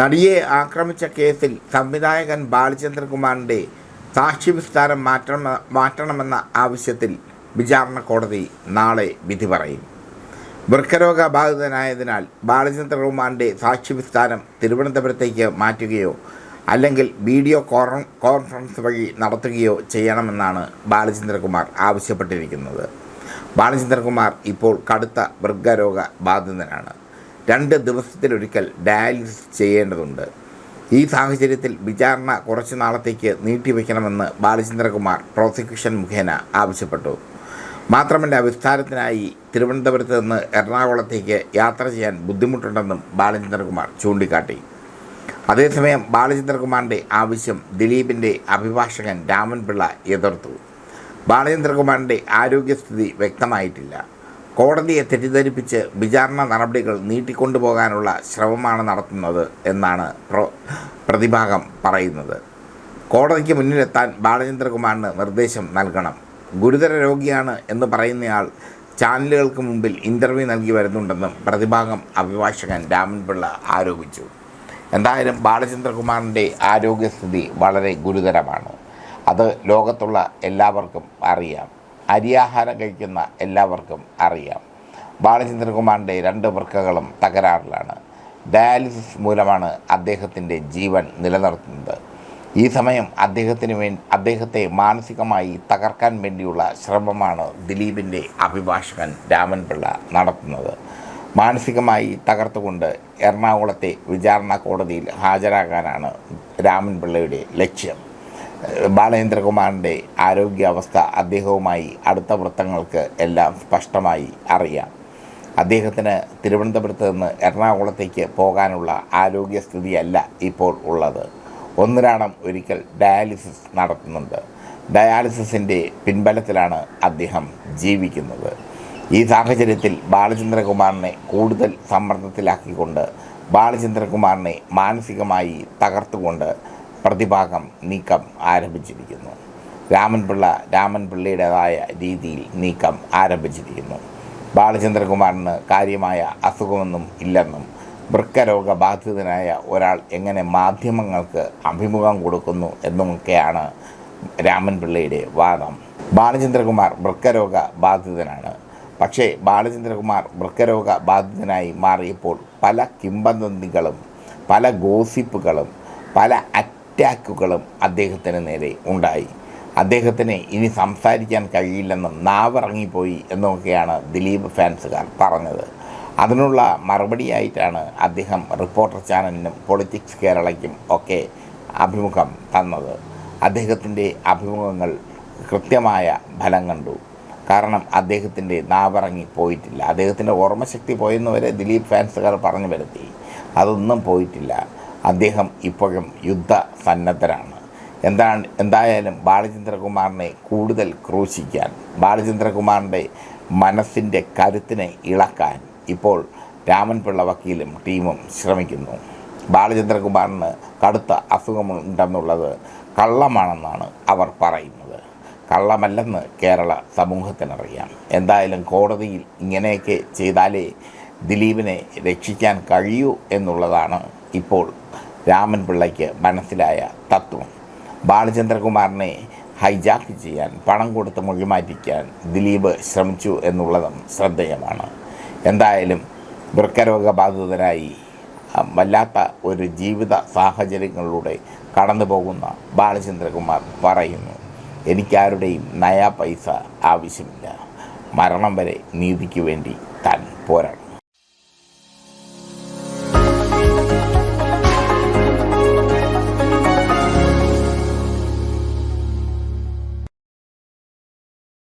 നടിയെ ആക്രമിച്ച കേസിൽ സംവിധായകൻ ബാലചന്ദ്രകുമാറിന്റെ സാക്ഷി വിസ്താരം മാറ്റണ മാറ്റണമെന്ന ആവശ്യത്തിൽ വിചാരണ കോടതി നാളെ വിധി പറയും. വൃക്കരോഗ ബാധിതനായതിനാൽ ബാലചന്ദ്രകുമാറിന്റെ സാക്ഷി വിസ്താരം തിരുവനന്തപുരത്തേക്ക് മാറ്റുകയോ അല്ലെങ്കിൽ വീഡിയോ കോൺ കോൺഫറൻസ് വഴി നടത്തുകയോ ചെയ്യണമെന്നാണ് ബാലചന്ദ്രകുമാർ ആവശ്യപ്പെട്ടിരിക്കുന്നത്. ബാലചന്ദ്രകുമാർ ഇപ്പോൾ കടുത്ത വൃക്കരോഗ ബാധിതനാണ് രണ്ട് ദിവസത്തിലൊരിക്കൽ ഡയാലിസിസ് ചെയ്യേണ്ടതുണ്ട്. ഈ സാഹചര്യത്തിൽ വിചാരണ കുറച്ചു നാളത്തേക്ക് നീട്ടിവെക്കണമെന്ന് ബാലചന്ദ്രകുമാർ പ്രോസിക്യൂഷൻ മുഖേന ആവശ്യപ്പെട്ടു. മാത്രമല്ല വിസ്താരത്തിനായി തിരുവനന്തപുരത്ത് നിന്ന് എറണാകുളത്തേക്ക് യാത്ര ചെയ്യാൻ ബുദ്ധിമുട്ടുണ്ടെന്നും ബാലചന്ദ്രകുമാർ ചൂണ്ടിക്കാട്ടി. അതേസമയം ബാലചന്ദ്രകുമാറിന്റെ ആവശ്യം ദിലീപിന്റെ അഭിഭാഷകൻ രാമൻപിള്ള എതിർത്തു. ബാലചന്ദ്രകുമാറിന്റെ ആരോഗ്യസ്ഥിതി വ്യക്തമായിട്ടില്ല. കോടതിയെ തെറ്റിദ്ധരിപ്പിച്ച് വിചാരണ നടപടികൾ നീട്ടിക്കൊണ്ടുപോകാനുള്ള ശ്രമമാണ് നടത്തുന്നത് എന്നാണ് പ്രോ പ്രതിഭാഗം പറയുന്നത്. കോടതിക്ക് മുന്നിലെത്താൻ ബാലചന്ദ്രകുമാറിന് നിർദ്ദേശം നൽകണം. ഗുരുതര രോഗിയാണ് എന്ന് പറയുന്നയാൾ ചാനലുകൾക്ക് മുമ്പിൽ ഇന്റർവ്യൂ നൽകി വരുന്നുണ്ടെന്നും പ്രതിഭാഗം അഭിഭാഷകൻ രാമൻപിള്ള ആരോപിച്ചു. എന്തായാലും ബാലചന്ദ്രകുമാറിന്റെ ആരോഗ്യസ്ഥിതി വളരെ ഗുരുതരമാണ്. അത് ലോകത്തുള്ള എല്ലാവർക്കും അറിയാം. അരിയാഹാരം കഴിക്കുന്ന എല്ലാവർക്കും അറിയാം. ബാലചന്ദ്രകുമാറിന്റെ രണ്ട് വൃക്കകളും തകരാറിലാണ്. ഡയാലിസിസ് മൂലമാണ് അദ്ദേഹത്തിന്റെ ജീവൻ നിലനിർത്തുന്നത്. ഈ സമയം അദ്ദേഹത്തിന് വേണ്ടി അദ്ദേഹത്തെ മാനസികമായി തകർക്കാൻ വേണ്ടിയുള്ള ശ്രമമാണ് ദിലീപിന്റെ അഭിഭാഷകൻ രാമൻപിള്ള നടത്തുന്നത്. മാനസികമായി തകർത്തുകൊണ്ട് എറണാകുളത്തെ വിചാരണ കോടതിയിൽ ഹാജരാകാനാണ് രാമൻപിള്ളയുടെ ലക്ഷ്യം. ബാലേന്ദ്രകുമാറിന്റെ ആരോഗ്യാവസ്ഥ അദ്ദേഹവുമായി അടുത്ത വൃത്തങ്ങൾക്ക് എല്ലാം സ്പഷ്ടമായി അറിയാം. അദ്ദേഹത്തിന് തിരുവനന്തപുരത്ത് നിന്ന് എറണാകുളത്തേക്ക് പോകാനുള്ള ആരോഗ്യസ്ഥിതിയല്ല ഇപ്പോൾ ഉള്ളത്. ഒന്നിനാണം ഒരിക്കൽ ഡയാലിസിസ് നടത്തുന്നുണ്ട്. ഡയാലിസിസിന്റെ പിൻബലത്തിലാണ് അദ്ദേഹം ജീവിക്കുന്നത്. ഈ സാഹചര്യത്തിൽ ബാലചന്ദ്രകുമാറിനെ കൂടുതൽ സമ്മർദ്ദത്തിലാക്കിക്കൊണ്ട് ബാലചന്ദ്രകുമാറിനെ മാനസികമായി തകർത്തുകൊണ്ട് പ്രതിഭാഗം നീക്കം ആരംഭിച്ചിരിക്കുന്നു. രാമൻപിള്ള രാമൻപിള്ളയുടേതായ രീതിയിൽ നീക്കം ആരംഭിച്ചിരിക്കുന്നു. ബാലചന്ദ്രകുമാറിന് കാര്യമായ അസുഖമൊന്നും ഇല്ലെന്നും വൃക്കരോഗ ബാധിതനായ ഒരാൾ എങ്ങനെ മാധ്യമങ്ങൾക്ക് അഭിമുഖം കൊടുക്കുന്നു എന്നുമൊക്കെയാണ് രാമൻപിള്ളയുടെ വാദം. ബാലചന്ദ്രകുമാർ വൃക്കരോഗ ബാധിതനാണ് പക്ഷേ ബാലചന്ദ്രകുമാർ വൃക്കരോഗ ബാധിതനായി മാറിയപ്പോൾ പല കിംബന്തികളും പല ഗോസിപ്പുകളും പല അറ്റാക്കുകളും അദ്ദേഹത്തിന് നേരെ ഉണ്ടായി. അദ്ദേഹത്തിന് ഇനി സംസാരിക്കാൻ കഴിയില്ലെന്നും നാവിറങ്ങിപ്പോയി എന്നൊക്കെയാണ് ദിലീപ് ഫാൻസുകാർ പറഞ്ഞത്. അതിനുള്ള മറുപടിയായിട്ടാണ് അദ്ദേഹം റിപ്പോർട്ടർ ചാനലിനും പൊളിറ്റിക്സ് കേരളയ്ക്കും ഒക്കെ അഭിമുഖം തന്നത്. അദ്ദേഹത്തിന്റെ അഭിമുഖങ്ങൾ കൃത്യമായ ഫലം കണ്ടു. കാരണം അദ്ദേഹത്തിന്റെ നാവിറങ്ങി പോയിട്ടില്ല. അദ്ദേഹത്തിന്റെ ഓർമ്മശക്തി പോയെന്ന് വരെ ദിലീപ് ഫാൻസുകാർ പറഞ്ഞു വരുത്തി. അതൊന്നും പോയിട്ടില്ല. അദ്ദേഹം ഇപ്പോഴും യുദ്ധ സന്നദ്ധരാണ് എന്താണ് എന്തായാലും ബാലചന്ദ്രകുമാറിനെ കൂടുതൽ ക്രൂശിക്കാൻ ബാലചന്ദ്രകുമാറിന്റെ മനസ്സിന്റെ കരുത്തിനെ ഇളക്കാൻ ഇപ്പോൾ രാമൻപിള്ള വക്കീലും ടീമും ശ്രമിക്കുന്നു. ബാലചന്ദ്രകുമാറിന് കടുത്ത അസുഖമുണ്ടെന്നുള്ളത് കള്ളമാണെന്നാണ് അവർ പറയുന്നത്. കള്ളമല്ലെന്ന് കേരള സമൂഹത്തിനറിയാം. എന്തായാലും കോടതിയിൽ ഇങ്ങനെയൊക്കെ ചെയ്താലേ ദിലീപിനെ രക്ഷിക്കാൻ കഴിയൂ എന്നുള്ളതാണ് ഇപ്പോൾ രാമൻപിള്ളയ്ക്ക് മനസ്സിലായ തത്വം. ബാലചന്ദ്രകുമാറിനെ ഹൈജാക്ക് ചെയ്യാൻ പണം കൊടുത്ത് മൊഴിമാറ്റിക്കാൻ ദിലീപ് ശ്രമിച്ചു എന്നുള്ളതും ശ്രദ്ധേയമാണ്. എന്തായാലും വൃക്കരോഗബാധിതരായി വല്ലാത്ത ഒരു ജീവിത സാഹചര്യങ്ങളിലൂടെ കടന്നു പോകുന്ന ബാലചന്ദ്രകുമാർ പറയുന്നു എനിക്കാരുടെയും നയാ പൈസ ആവശ്യമില്ല. മരണം വരെ നീതിക്ക് വേണ്ടി താൻ പോരാടും